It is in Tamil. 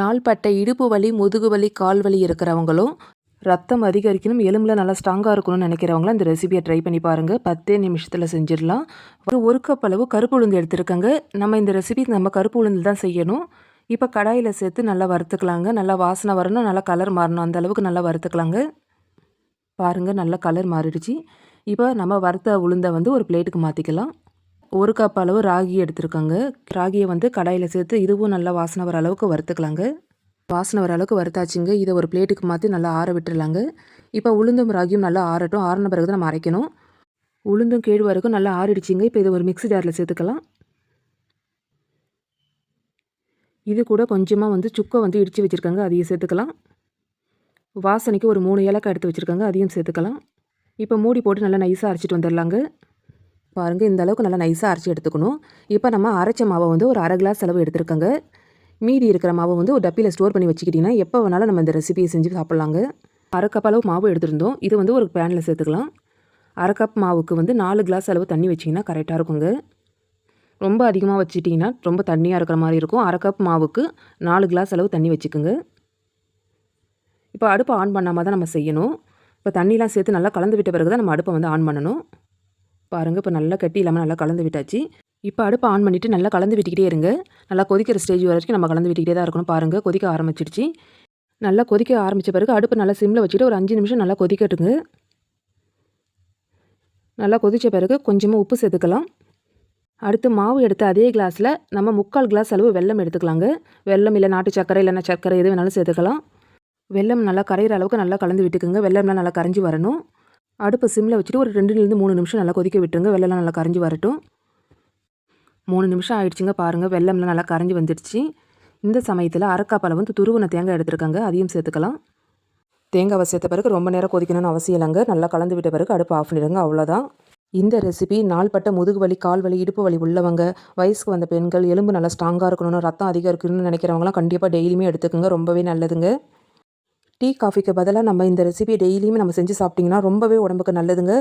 நாள்பட்ட இடுப்பு வலி முதுகு வலி கால் வலி இருக்கிறவங்களும் ரத்தம் அதிகரிக்கணும் எலும்பில் நல்லா ஸ்ட்ராங்காக இருக்கணும்னு நினைக்கிறவங்களும் இந்த ரெசிபியை ட்ரை பண்ணி பாருங்கள் பத்தே நிமிஷத்தில் செஞ்சிடலாம். ஒரு ஒரு கப் அளவு கருப்பு உளுந்து எடுத்துருக்கங்க. நம்ம இந்த ரெசிபி நம்ம கருப்பு உளுந்து தான் செய்யணும். இப்போ கடாயில் சேர்த்து நல்லா வறுத்துக்கலாங்க. நல்லா வாசனை வரணும் நல்லா கலர் மாறணும். அந்த அளவுக்கு நல்லா வறுத்துக்கலாங்க. பாருங்கள் நல்லா கலர் மாறிடுச்சு. இப்போ நம்ம வறுத்த உளுந்தை வந்து ஒரு பிளேட்டுக்கு மாற்றிக்கலாம் ஒரு கப் அளவு ராகி எடுத்துருக்கோங்க. ராகியை வந்து கடாயில் சேர்த்து இதுவும் நல்லா வாசனை வர அளவுக்கு வறுத்துக்கலாங்க. வாசனை வர அளவுக்கு வறுத்தாச்சுங்க. இதை ஒரு பிளேட்டுக்கு மாற்றி நல்லா ஆற விட்டுறலாங்க. இப்போ உளுந்தும் ராகியும் நல்லா ஆறட்டும். ஆறின பிறகு தான் நம்ம அரைக்கணும். உளுந்தும் கேழ்வரகும் நல்லா ஆறிடுச்சிங்க. இப்போ இதை ஒரு மிக்ஸி ஜாரில் சேர்த்துக்கலாம். இது கூட கொஞ்சமாக வந்து சுக்கை வந்து இடித்து வச்சுருக்காங்க. அதையும் சேர்த்துக்கலாம். வாசனைக்கு ஒரு மூணு ஏலக்காய் எடுத்து வச்சுருக்காங்க. அதையும் சேர்த்துக்கலாம். இப்போ மூடி போட்டு நல்லா நைஸாக அரைச்சிட்டு வந்துடலாங்க பாருங்கள் இந்த அளவுக்கு நல்லா நைஸாக அரைச்சி எடுத்துக்கணும். இப்போ நம்ம அரைச்ச மாவை வந்து ஒரு அரை கிளாஸ் அளவு எடுத்துருக்கோங்க. மீதி இருக்கிற மாவை வந்து ஒரு டப்பியில் ஸ்டோர் பண்ணி வச்சுக்கிட்டிங்கன்னா எப்போ வேணாலும் நம்ம இந்த ரெசிபியை செஞ்சு சாப்பிட்லாங்க. அரை கப் அளவு மாவு எடுத்துருந்தோம். இது வந்து ஒரு பேனில் சேர்த்துக்கலாம். அரை கப் மாவுக்கு வந்து நாலு கிளாஸ் அளவு தண்ணி வச்சிங்கன்னா கரெக்டாக இருக்குங்க. ரொம்ப அதிகமாக வச்சிட்டிங்கன்னா ரொம்ப தண்ணியாக இருக்கிற மாதிரி இருக்கும். அரை கப் மாவுக்கு நாலு கிளாஸ் அளவு தண்ணி வச்சுக்கோங்க. இப்போ அடுப்பை ஆன் பண்ணாமல் தான் நம்ம செய்யணும். இப்போ தண்ணிலாம் சேர்த்து நல்லா கலந்து விட்ட பிறகு தான் நம்ம அடுப்பை வந்து ஆன் பண்ணணும். பாருங்கள் இப்போ நல்லா கட்டி இல்லாமல் நல்லா கலந்து விட்டாச்சு. இப்போ அடுப்பு ஆன் பண்ணிவிட்டு நல்லா கலந்து விட்டுக்கிட்டே இருங்க. நல்லா கொதிக்கிற ஸ்டேஜ் வரைக்கும் நம்ம கலந்து விட்டுக்கிட்டே தான் இருக்கணும் பாருங்கள் கொதிக்க ஆரம்பிச்சிடுச்சு நல்லா கொதிக்க ஆரம்பித்த பிறகு அடுப்பு நல்லா சிம்மில் வச்சுட்டு ஒரு அஞ்சு நிமிஷம் நல்லா கொதிக்கட்டுங்க. நல்லா கொதித்த பிறகு கொஞ்சமாக உப்பு சேர்த்துக்கலாம். அடுத்து மாவு எடுத்த அதே கிளாஸில் நம்ம முக்கால் கிளாஸ் அளவு வெல்லம் எடுத்துக்கலாங்க. வெல்லம் இல்லை நாட்டு சர்க்கரை இல்லைன்னா சர்க்கரை எது வேணாலும் சேர்த்துக்கலாம். வெல்லம் நல்லா கரையிற அளவுக்கு நல்லா கலந்து விட்டுக்குங்க. வெள்ளம்லாம் நல்லா கரைஞ்சி வரணும். அடுப்பு சிம்மில் வச்சுட்டு ஒரு ரெண்டுலேருந்து மூணு நிமிஷம் நல்லா கொதிக்க விட்டுருங்க. வெள்ளம்லாம் நல்லா கரைஞ்சி வரட்டும். மூணு நிமிஷம் ஆயிடுச்சுங்க பாருங்கள் வெள்ளம்லாம் நல்லா கரைஞ்சி வந்துடுச்சு. இந்த சமயத்தில் அரைக்காப் வந்து துருவன தேங்காய் எடுத்துருக்காங்க. அதையும் சேர்த்துக்கலாம். தேங்காவை சேர்த்த பிறகு ரொம்ப நேரம் கொதிக்கணும்னு அவசியம் இல்லைங்க. நல்லா கலந்து விட்ட பிறகு அடுப்பு ஆஃப் பண்ணிடுங்க. அவ்வளோதான் இந்த ரெசிபி நாள்பட்ட முதுகு வலி கால் வலி இடுப்பு வலி உள்ளவங்க வயசுக்கு வந்த பெண்கள் எலும்பு நல்லா ஸ்ட்ராங்காக இருக்கணும்னு ரத்தம் அதிகம் இருக்கணும்னு நினைக்கிறவங்களாம் கண்டிப்பாக டெய்லியுமே எடுத்துக்கோங்க. ரொம்பவே நல்லதுங்க. டீ காஃபிக்கு பதிலாக நம்ம இந்த ரெசிபியை டெய்லியுமே நம்ம செஞ்சு சாப்பிட்டிங்கன்னா ரொம்பவே உடம்புக்கு நல்லதுங்க.